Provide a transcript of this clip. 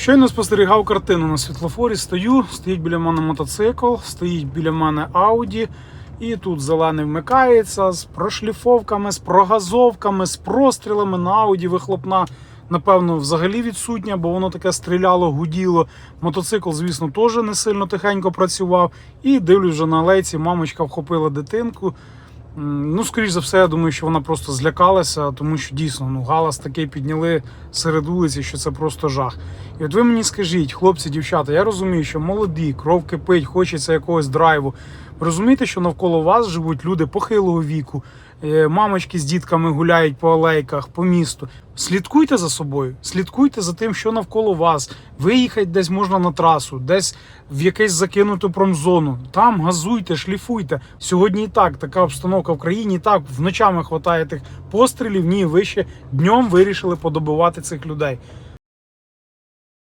Щойно спостерігав картину на світлофорі. Стою, стоїть біля мене мотоцикл, стоїть біля мене Ауді, і тут зелений вмикається з прошліфовками, з прогазовками, з прострілами на Ауді вихлопна. Напевно, взагалі відсутня, бо воно таке стріляло, гуділо. Мотоцикл, звісно, теж не сильно тихенько працював. І дивлюсь вже на алейці, мамочка вхопила дитинку. Ну, скоріш за все, я думаю, що вона просто злякалася, тому що дійсно ну, галас такий підняли серед вулиці, що це просто жах. І от ви мені скажіть, хлопці, дівчата, я розумію, що молоді, кров кипить, хочеться якогось драйву. Розумієте, що навколо вас живуть люди похилого віку, е, мамочки з дітками гуляють по алейках, по місту. Слідкуйте за собою, слідкуйте за тим, що навколо вас. Виїхати десь можна на трасу, десь в якесь закинуту промзону. Там газуйте, шліфуйте. Сьогодні і так така обстановка в країні. І так вночами хватає тих пострілів. Ні, ви ще днем вирішили подобувати цих людей.